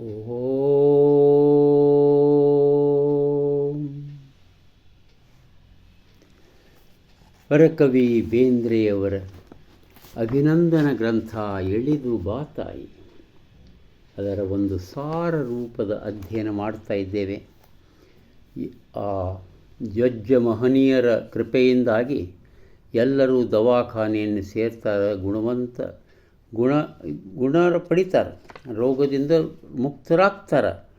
ಓಂ. ವರಕವಿ ಬೇಂದ್ರೆಯವರ ಅಭಿನಂದನ ಗ್ರಂಥ ಎಳಿದು ಬಾತಾಯಿ. ಅದರ ಒಂದು ಸಾರ ರೂಪದ ಅಧ್ಯಯನ ಮಾಡ್ತಾ ಇದ್ದೇವೆ. ಆ ಜಜ್ಜ ಮಹನೀಯರ ಕೃಪೆಯಿಂದಾಗಿ ಎಲ್ಲರೂ ದವಾಖಾನೆಯನ್ನು ಸೇರ್ತಾರೆ ಗುಣವಂತ ಗುಣ ಗುಣ ಪಡಿತಾರೆ. ರೋಗದಿಂದ ಮುಕ್ತರಾಗ್ತಾರೆ.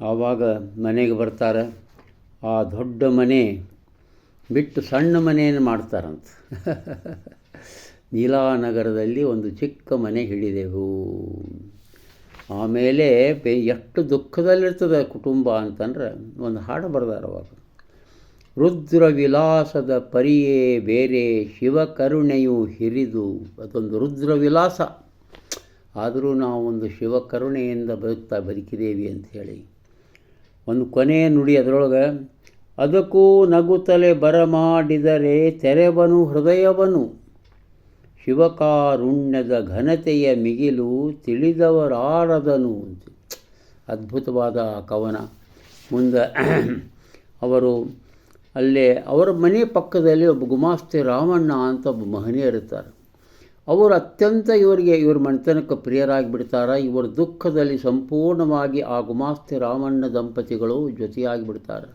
ಆವಾಗ ಮನೆಗೆ ಬರ್ತಾರೆ. ಆ ದೊಡ್ಡ ಮನೆ ಬಿಟ್ಟು ಸಣ್ಣ ಮನೆಯನ್ನು ಮಾಡ್ತಾರಂತ. ನೀಲಾನಗರದಲ್ಲಿ ಒಂದು ಚಿಕ್ಕ ಮನೆ ಹಿಡಿದೆವು ಆಮೇಲೆ ಎಷ್ಟು ದುಃಖದಲ್ಲಿರ್ತದೆ ಕುಟುಂಬ ಅಂತಂದ್ರೆ ಒಂದು ಹಾಡು ಬರ್ದಾರ ಅವಾಗ. ರುದ್ರ ವಿಲಾಸದ ಪರಿಯೇ ಬೇರೆ ಶಿವಕರುಣೆಯು ಹಿರಿದು. ಅದೊಂದು ರುದ್ರವಿಲಾಸ. ಆದರೂ ನಾವು ಒಂದು ಶಿವಕರುಣೆಯಿಂದ ಬದುಕ್ತಾ ಬದುಕಿದ್ದೇವೆ ಅಂಥೇಳಿ ಒಂದು ಕೊನೆಯ ನುಡಿ ಅದರೊಳಗೆ, ಅದಕ್ಕೂ ನಗುತ್ತಲೆ ಬರಮಾಡಿದರೆ ತೆರೆವನು ಹೃದಯವನು. ಶಿವಕಾರುಣ್ಯದ ಘನತೆಯ ಮಿಗಿಲು ತಿಳಿದವರಾರದನು. ಅದ್ಭುತವಾದ ಕವನ. ಮುಂದೆ, ಅವರು ಅಲ್ಲೇ ಅವರ ಮನೆ ಪಕ್ಕದಲ್ಲಿ ಒಬ್ಬ ಗುಮಾಸ್ತಿ ರಾಮಣ್ಣ ಅಂತ ಒಬ್ಬ ಮಹನೀಯರಿರ್ತಾರೆ ಅವರು ಅತ್ಯಂತ ಇವರಿಗೆ ಇವ್ರ ಮನೆತನಕ್ಕೆ ಪ್ರಿಯರಾಗಿಬಿಡ್ತಾರೆ. ಇವರ ದುಃಖದಲ್ಲಿ ಸಂಪೂರ್ಣವಾಗಿ ಆ ಗುಮಾಸ್ತಿ ರಾಮಣ್ಣ ದಂಪತಿಗಳು ಜೊತೆಯಾಗಿಬಿಡ್ತಾರೆ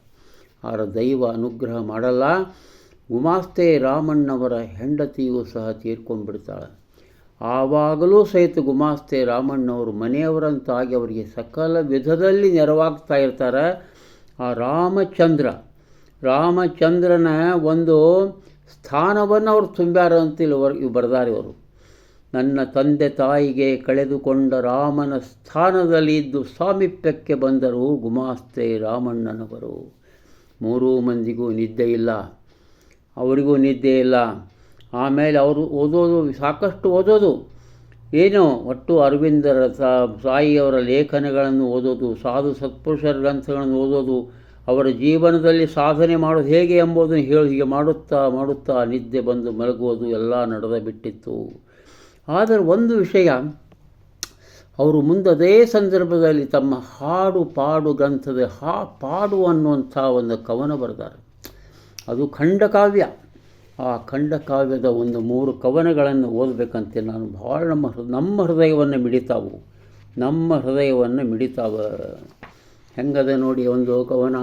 ಅವರ ದೈವ ಅನುಗ್ರಹ ಮಾಡಲ್ಲ. ಗುಮಾಸ್ತೆ ರಾಮಣ್ಣವರ ಹೆಂಡತಿಯೂ ಸಹ ತೀರ್ಕೊಂಡ್ಬಿಡ್ತಾಳೆ. ಆವಾಗಲೂ ಸಹಿತ ಗುಮಾಸ್ತೆ ರಾಮಣ್ಣವರು ಮನೆಯವರಂತಾಗಿ ಅವರಿಗೆ ಸಕಲ ವಿಧದಲ್ಲಿ ನೆರವಾಗ್ತಾ ಇರ್ತಾರೆ. ಆ ರಾಮಚಂದ್ರ ರಾಮಚಂದ್ರನ ಒಂದು ಸ್ಥಾನವನ್ನು ಅವರು ತುಂಬ್ಯಾರ ಅಂತೇಳಿ ಇವರು ಇವು ಬರ್ದಾರೆ ಇವರು ನನ್ನ ತಂದೆ ತಾಯಿಗೆ ಕಳೆದುಕೊಂಡ ರಾಮನ ಸ್ಥಾನದಲ್ಲಿ ಇದ್ದು ಬಂದರು ಗುಮಾಸ್ತೆ ರಾಮಣ್ಣನವರು. ಮೂರೂ ಮಂದಿಗೂ ನಿದ್ದೆ ಇಲ್ಲ. ಅವರಿಗೂ ನಿದ್ದೆ ಇಲ್ಲ. ಆಮೇಲೆ ಅವರು ಓದೋದು ಸಾಕಷ್ಟು ಓದೋದು. ಏನು, ಒಟ್ಟು ಅರವಿಂದರ ಸಾಯಿಯವರ ಲೇಖನಗಳನ್ನು ಓದೋದು, ಸಾಧು ಸತ್ಪುರುಷರ ಗ್ರಂಥಗಳನ್ನು ಓದೋದು ಅವರ ಜೀವನದಲ್ಲಿ ಸಾಧನೆ ಮಾಡೋದು ಹೇಗೆ ಎಂಬುದನ್ನು ಹೇಳಿ ಹೀಗೆ ಮಾಡುತ್ತಾ ಮಾಡುತ್ತಾ ನಿದ್ದೆ ಬಂದು ಮಲಗುವುದು ಎಲ್ಲ ನಡೆದ ಬಿಟ್ಟಿತ್ತು. ಆದರೆ ಒಂದು ವಿಷಯ, ಅವರು ಮುಂದದೇ ಸಂದರ್ಭದಲ್ಲಿ ತಮ್ಮ ಹಾಡು ಪಾಡು ಗ್ರಂಥದ ಹಾ ಪಾಡು ಅನ್ನುವಂಥ ಒಂದು ಕವನ ಬರೆದಾರೆ. ಅದು ಖಂಡಕಾವ್ಯ. ಆ ಖಂಡಕಾವ್ಯದ ಒಂದು ಮೂರು ಕವನಗಳನ್ನು ಓದಬೇಕಂತೆ ನಾನು ಭಾಳ ನಮ್ಮ ನಮ್ಮ ಹೃದಯವನ್ನು ಮಿಡಿತಾವು. ನಮ್ಮ ಹೃದಯವನ್ನು ಮಿಡಿತಾವ. ಹೆಂಗದ ನೋಡಿ ಒಂದು ಕವನ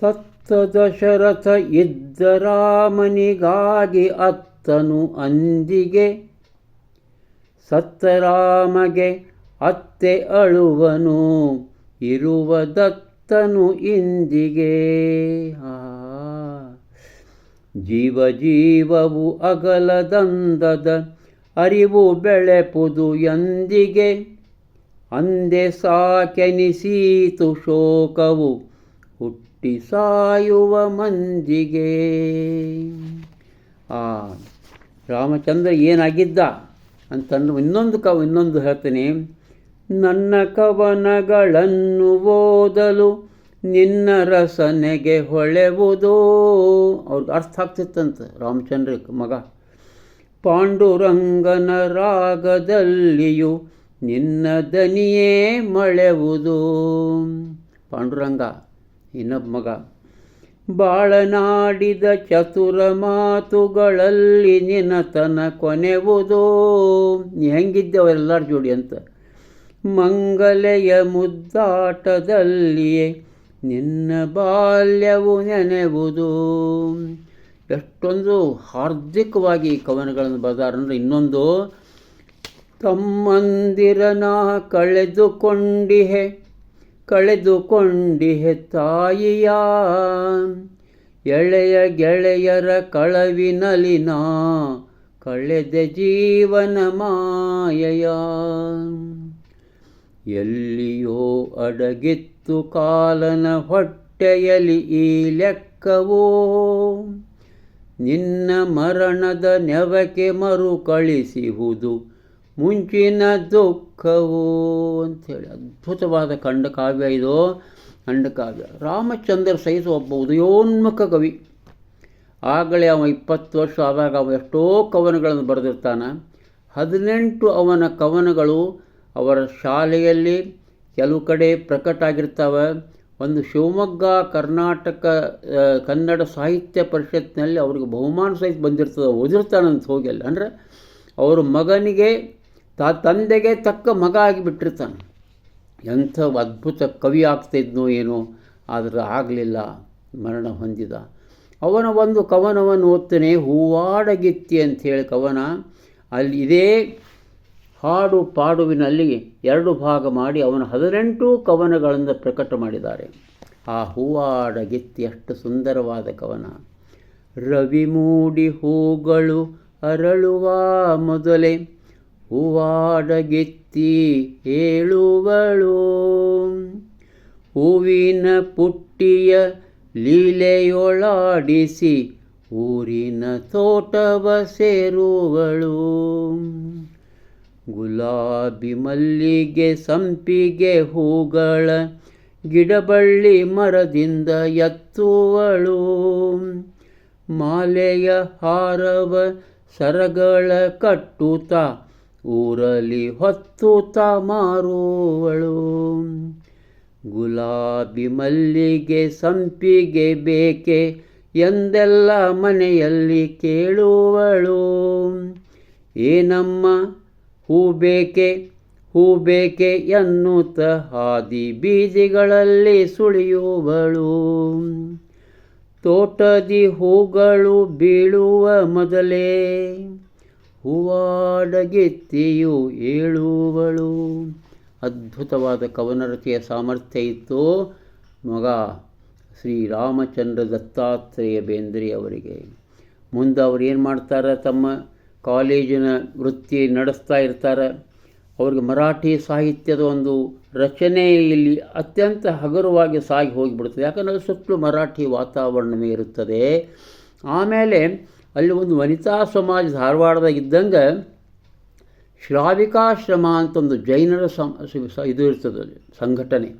ಸತ್ತ ದಶರಥ ಇದ್ದ ರಾಮನಿಗಾಗಿ ಅತ್ತನು ಅಂದಿಗೆ ಸತ್ತರಾಮಗೆ ಅತ್ತೆ ಅಳುವನು, ಇರುವ ದತ್ತನು ಇಂದಿಗೆ. ಜೀವ ಜೀವವು ಅಗಲದಂದದ, ಅರಿವು ಬೆಳೆಪುದು ಎಂದಿಗೆ. ಅಂದೆ ಸಾಕೆನಿಸೀತು ಶೋಕವು ಹುಟ್ಟಿ ಸಾಯುವ ಮಂದಿಗೆ ಆ, ರಾಮಚಂದ್ರ ಏನಾಗಿದ್ದ ಅಂತಂದು ಇನ್ನೊಂದು ಕವ, ಇನ್ನೊಂದು ಹೇಳ್ತೀನಿ. ನನ್ನ ಕವನಗಳನ್ನು ಓದಲು ನಿನ್ನ ರಸನೆಗೆ ಹೊಳೆವುದೋ? ಅವ್ರಿಗೆ ಅರ್ಥ ಆಗ್ತಿತ್ತಂತೆ ರಾಮಚಂದ್ರ ಮಗ. ಪಾಂಡುರಂಗನ ರಾಗದಲ್ಲಿಯೂ ನಿನ್ನ ದನಿಯೇ ಮಳೆವುದು. ಪಾಂಡುರಂಗ, ಇನ್ನೊಬ್ಬ ಮಗ. ಬಾಳನಾಡಿದ ಚತುರ ಮಾತುಗಳಲ್ಲಿ ನಿನತನ ಕೊನೆವುದೋ. ನೀ ಹೆಂಗಿದ್ದೆ ಅವರೆಲ್ಲರ ಜೋಡಿ ಅಂತ. ಮಂಗಲೆಯ ಮುದ್ದಾಟದಲ್ಲಿಯೇ ನಿನ್ನ ಬಾಲ್ಯವು ನೆನೆವುದು. ಎಷ್ಟೊಂದು ಹಾರ್ದಿಕವಾಗಿ ಕವನಗಳನ್ನು ಬರೆದಾರಂದ್ರೆ ಇನ್ನೊಂದು ತಮ್ಮಂದಿರನ ಕಳೆದುಕೊಂಡಿಹೆ ಕಳೆದುಕೊಂಡಿಹೆ ತಾಯಿಯ ಎಳೆಯ ಗೆಳೆಯರ ಕಳವಿನಲಿನ ಕಳೆದ ಜೀವನ ಮಾಯಯ. ಎಲ್ಲಿಯೋ ಅಡಗಿತ್ತು ಕಾಲನ ಹೊಟ್ಟೆಯಲ್ಲಿ ಈ ಲೆಕ್ಕವೋ, ನಿನ್ನ ಮರಣದ ನೆವಕೆ ಮರು ಕಳಿಸಿಹುದು ಮುಂಚಿನ ದುಃಖವು ಅಂಥೇಳಿ ಅದ್ಭುತವಾದ ಖಂಡಕಾವ್ಯ ಇದು. ಖಂಡಕಾವ್ಯ. ರಾಮಚಂದ್ರ ಸಹಿತ ಒಬ್ಬ ಉದಯೋನ್ಮುಖ ಕವಿ. ಆಗಲೇ ಅವ ಇಪ್ಪತ್ತು ವರ್ಷ ಆದಾಗ ಅವ ಎಷ್ಟೋ ಕವನಗಳನ್ನು ಬರೆದಿರ್ತಾನೆ. ಹದಿನೆಂಟು ಅವನ ಕವನಗಳು ಅವರ ಶಾಲೆಯಲ್ಲಿ ಕೆಲವು ಕಡೆ ಪ್ರಕಟ ಆಗಿರ್ತಾವೆ ಒಂದು ಶಿವಮೊಗ್ಗ, ಕರ್ನಾಟಕ ಕನ್ನಡ ಸಾಹಿತ್ಯ ಪರಿಷತ್ನಲ್ಲಿ ಅವ್ರಿಗೆ ಬಹುಮಾನ ಸಹಿತ ಬಂದಿರ್ತದೆ. ಓದಿರ್ತಾನಂತ ಹೋಗಿ ಅಲ್ಲಿ. ಅಂದರೆ ಅವ್ರ ಮಗನಿಗೆ ತಾ, ತಂದೆಗೆ ತಕ್ಕ ಮಗ ಆಗಿಬಿಟ್ಟಿರ್ತಾನೆ. ಎಂಥ ಅದ್ಭುತ ಕವಿ ಆಗ್ತಿದ್ನೋ ಏನೋ, ಆದರೆ ಆಗಲಿಲ್ಲ, ಮರಣ ಹೊಂದಿದ. ಅವನ ಒಂದು ಕವನವನ್ನು ಓದ್ತಾನೆ, ಹೂವಾಡಗಿತ್ತಿ ಹೇಳಿ ಕವನ. ಅಲ್ಲಿ ಇದೇ ಹಾಡು ಪಾಡುವಿನಲ್ಲಿ ಎರಡು ಭಾಗ ಮಾಡಿ ಅವನ ಹದಿನೆಂಟು ಕವನಗಳನ್ನು ಪ್ರಕಟ ಮಾಡಿದ್ದಾರೆ. ಆ ಹೂವಾಡಗಿತ್ತಿ ಅಷ್ಟು ಸುಂದರವಾದ ಕವನ. ರವಿ ಮೂಡಿ ಹೂಗಳು ಅರಳುವ ಮೊದಲೇ ಹೂವಾಡಗಿತ್ತಿ ಹೇಳುವಳು. ಹೂವಿನ ಪುಟ್ಟಿಯ ಲೀಲೆಯೊಳಾಡಿಸಿ ಊರಿನ ತೋಟವ ಸೇರುವಳು. ಗುಲಾಬಿ ಮಲ್ಲಿಗೆ ಸಂಪಿಗೆ ಹೂಗಳ ಗಿಡಬಳ್ಳಿ ಮರದಿಂದ ಎತ್ತುವಳು. ಮಾಲೆಯ ಹಾರವ ಸರಗಳ ಕಟ್ಟುತ್ತ ಊರಲ್ಲಿ ಹೊತ್ತು ಮಾರುವಳು ಗುಲಾಬಿ ಮಲ್ಲಿಗೆ ಸಂಪಿಗೆ ಬೇಕೆ ಎಂದೆಲ್ಲ ಮನೆಯಲ್ಲಿ ಕೇಳುವಳು. ಏನಮ್ಮ ಹೂ ಬೇಕೆ ಹೂ ಬೇಕೆ ಎನ್ನುತ್ತ ಹಾದಿ ಬೀದಿಗಳಲ್ಲಿ ಸುಳಿಯುವಳು. ತೋಟದಿ ಹೂಗಳು ಬೀಳುವ ಮೊದಲೇ ಹೂವಾಡಗಿತ್ತಿಯು ಏಳುವಳು. ಅದ್ಭುತವಾದ ಕವನ ರಚೆಯ ಸಾಮರ್ಥ್ಯ ಇತ್ತು. ಮಗ ಶ್ರೀರಾಮಚಂದ್ರ ದತ್ತಾತ್ರೇಯ ಬೇಂದ್ರೆ ಅವರಿಗೆ. ಮುಂದೆ ಅವ್ರು ಏನು ಮಾಡ್ತಾರೆ? ತಮ್ಮ ಕಾಲೇಜಿನ ವೃತ್ತಿ ನಡೆಸ್ತಾ ಇರ್ತಾರೆ. ಅವ್ರಿಗೆ ಮರಾಠಿ ಸಾಹಿತ್ಯದ ಒಂದು ರಚನೆ ಇಲ್ಲಿ ಅತ್ಯಂತ ಹಗುರವಾಗಿ ಸಾಗಿ ಹೋಗಿಬಿಡ್ತದೆ. ಯಾಕಂದರೆ ಸುತ್ತಲೂ ಮರಾಠಿ ವಾತಾವರಣವೇ ಇರುತ್ತದೆ. ಆಮೇಲೆ ಅಲ್ಲಿ ಒಂದು ವನಿತಾ ಸಮಾಜ ಧಾರವಾಡದಾಗ ಇದ್ದಂಗೆ ಶ್ರಾವಿಕಾಶ್ರಮ ಅಂತ ಒಂದು ಜೈನರ ಸಂ ಇದು ಇರ್ತದೆ ಸಂಘಟನೆ.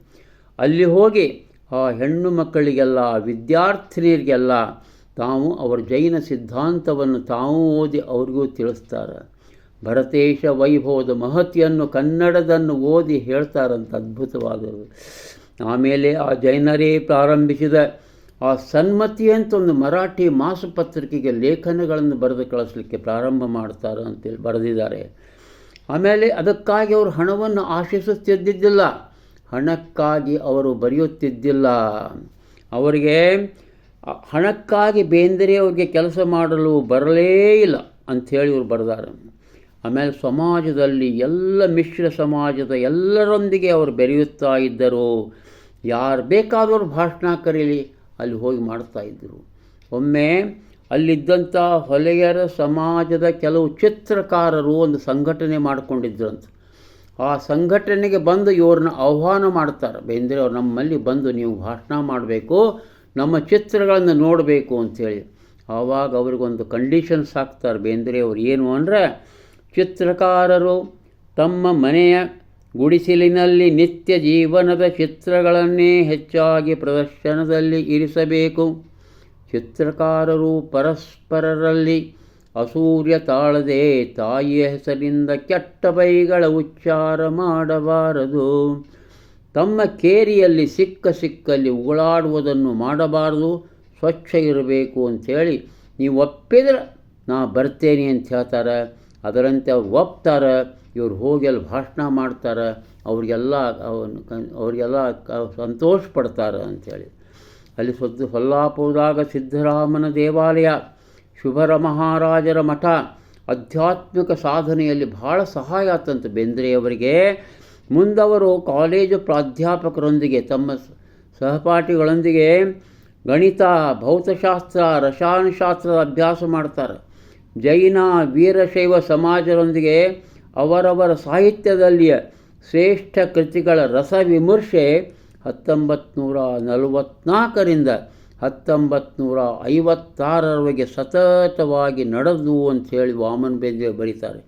ಅಲ್ಲಿ ಹೋಗಿ ಆ ಹೆಣ್ಣು ಮಕ್ಕಳಿಗೆಲ್ಲ, ವಿದ್ಯಾರ್ಥಿನಿಯರಿಗೆಲ್ಲ ತಾವು ಅವರ ಜೈನ ಸಿದ್ಧಾಂತವನ್ನು ತಾವು ಓದಿ ಅವ್ರಿಗೂ ತಿಳಿಸ್ತಾರೆ. ಭರತೇಶ ವೈಭವದ ಮಹತಿಯನ್ನು ಕನ್ನಡದನ್ನು ಓದಿ ಹೇಳ್ತಾರಂತ ಅದ್ಭುತವಾದರು ಆಮೇಲೆ ಆ ಜೈನರೇ ಪ್ರಾರಂಭಿಸಿದ ಆ ಸನ್ಮತಿ ಅಂತ ಒಂದು ಮರಾಠಿ ಮಾಸಪತ್ರಿಕೆಗೆ ಲೇಖನಗಳನ್ನು ಬರೆದು ಕಳಿಸ್ಲಿಕ್ಕೆ ಪ್ರಾರಂಭ ಮಾಡ್ತಾರೆ ಅಂತೇಳಿ ಬರೆದಿದ್ದಾರೆ. ಆಮೇಲೆ ಅದಕ್ಕಾಗಿ ಅವರು ಹಣವನ್ನು ಆಶಿಸುತ್ತಿದ್ದಿದ್ದಿಲ್ಲ. ಹಣಕ್ಕಾಗಿ ಅವರು ಬರೆಯುತ್ತಿದ್ದಿಲ್ಲ. ಅವರಿಗೆ ಹಣಕ್ಕಾಗಿ ಬೇಂದ್ರೆ ಅವರಿಗೆ ಕೆಲಸ ಮಾಡಲು ಬರಲೇ ಇಲ್ಲ ಅಂಥೇಳಿ ಇವರು ಬರೆದಾರೆ. ಆಮೇಲೆ ಸಮಾಜದಲ್ಲಿ ಎಲ್ಲ ಮಿಶ್ರ ಸಮಾಜದ ಎಲ್ಲರೊಂದಿಗೆ ಅವರು ಬೆರೆಯುತ್ತಾ ಇದ್ದರು. ಯಾರು ಬೇಕಾದವರು ಭಾಷಣ ಕರೀಲಿ. ಅಲ್ಲಿ ಹೋಗಿ ಮಾಡ್ತಾ ಇದ್ದರು. ಒಮ್ಮೆ ಅಲ್ಲಿದ್ದಂಥ ಹೊಲೆಯರ ಸಮಾಜದ ಕೆಲವು ಚಿತ್ರಕಾರರು ಒಂದು ಸಂಘಟನೆ ಮಾಡಿಕೊಂಡಿದ್ರಂತ. ಆ ಸಂಘಟನೆಗೆ ಬಂದು ಇವ್ರನ್ನ ಆಹ್ವಾನ ಮಾಡ್ತಾರೆ. ಬೇಂದ್ರೆ ಅವ್ರು ನಮ್ಮಲ್ಲಿ ಬಂದು ನೀವು ಭಾಷಣ ಮಾಡಬೇಕು, ನಮ್ಮ ಚಿತ್ರಗಳನ್ನು ನೋಡಬೇಕು ಅಂಥೇಳಿ. ಆವಾಗ ಅವ್ರಿಗೊಂದು ಕಂಡೀಷನ್ಸ್ ಹಾಕ್ತಾರೆ. ಬೇಂದ್ರೆ ಅವ್ರು ಏನು ಅಂದರೆ, ಚಿತ್ರಕಾರರು ತಮ್ಮ ಮನೆಯ ಗುಡಿಸಲಿನಲ್ಲಿ ನಿತ್ಯ ಜೀವನದ ಚಿತ್ರಗಳನ್ನೇ ಹೆಚ್ಚಾಗಿ ಪ್ರದರ್ಶನದಲ್ಲಿ ಇರಿಸಬೇಕು. ಚಿತ್ರಕಾರರು ಪರಸ್ಪರರಲ್ಲಿ ಅಸೂರ್ಯ ತಾಳದೆ ತಾಯಿಯ ಹೆಸರಿಂದ ಕೆಟ್ಟ ಬೈಗಳ ಉಚ್ಚಾರ ಮಾಡಬಾರದು. ತಮ್ಮ ಕೇರಿಯಲ್ಲಿ ಸಿಕ್ಕ ಸಿಕ್ಕಲ್ಲಿ ಉಗುಳಾಡುವುದನ್ನು ಮಾಡಬಾರದು. ಸ್ವಚ್ಛ ಇರಬೇಕು ಅಂಥೇಳಿ ನೀವು ಒಪ್ಪಿದ್ರೆ ನಾ ಬರ್ತೇನೆ ಅಂತ ಹೇಳ್ತಾರೆ. ಅದರಂತೆ ಅವ್ರು ಒಪ್ತಾರೆ, ಇವ್ರು ಹೋಗಿ ಅಲ್ಲಿ ಭಾಷಣ ಮಾಡ್ತಾರೆ, ಅವ್ರಿಗೆಲ್ಲ ಅವರಿಗೆಲ್ಲ ಸಂತೋಷ ಪಡ್ತಾರೆ ಅಂಥೇಳಿ. ಅಲ್ಲಿ ಸದ್ದು ಸೊಲ್ಲಾಪುರದಾಗ ಸಿದ್ದರಾಮನ ದೇವಾಲಯ, ಶುಭರ ಮಹಾರಾಜರ ಮಠ, ಆಧ್ಯಾತ್ಮಿಕ ಸಾಧನೆಯಲ್ಲಿ ಭಾಳ ಸಹಾಯ ಆತಂತೆ ಬೇಂದ್ರೆಯವರಿಗೆ ಮುಂದವರು ಕಾಲೇಜು ಪ್ರಾಧ್ಯಾಪಕರೊಂದಿಗೆ ತಮ್ಮ ಸಹಪಾಠಿಗಳೊಂದಿಗೆ ಗಣಿತ, ಭೌತಶಾಸ್ತ್ರ, ರಸಾಯನಶಾಸ್ತ್ರದ ಅಭ್ಯಾಸ ಮಾಡ್ತಾರೆ. ಜೈನ ವೀರಶೈವ ಸಮಾಜದೊಂದಿಗೆ ಅವರವರ ಸಾಹಿತ್ಯದಲ್ಲಿಯ ಶ್ರೇಷ್ಠ ಕೃತಿಗಳ ರಸ ವಿಮರ್ಶೆ ಹತ್ತೊಂಬತ್ನೂರ ನಲವತ್ನಾಲ್ಕರಿಂದ ಹತ್ತೊಂಬತ್ನೂರ ಐವತ್ತಾರರವರೆಗೆ ಸತತವಾಗಿ ನಡೆದು ಅಂಥೇಳಿ ವಾಮನ್ ಬೇಂದ್ರೆ ಬರೀತಾರೆ.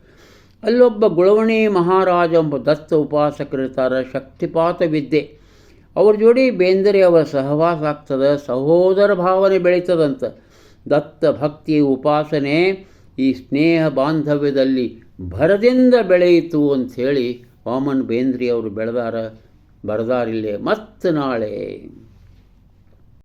ಅಲ್ಲೊಬ್ಬ ಗುಳವಣಿ ಮಹಾರಾಜ ಎಂಬ ದತ್ತ ಉಪಾಸಕರಿರ್ತಾರೆ ಶಕ್ತಿಪಾತ ವಿದ್ಯೆ. ಅವ್ರ ಜೋಡಿ ಬೇಂದ್ರೆ ಅವರ ಸಹವಾಸ ಆಗ್ತದೆ, ಸಹೋದರ ಭಾವನೆ ಬೆಳೀತದಂತ ದತ್ತ ಭಕ್ತಿ ಉಪಾಸನೆ ಈ ಸ್ನೇಹ ಬಾಂಧವ್ಯದಲ್ಲಿ ಭರದಿಂದ ಬೆಳೆಯಿತು ಅಂಥೇಳಿ ವಾಮನ್ ಬೇಂದ್ರಿ ಅವರು ಬೆಳೆದಾರ ಬರೆದಾರಿಲ್ಲೇ ಮತ್ತು ನಾಳೆ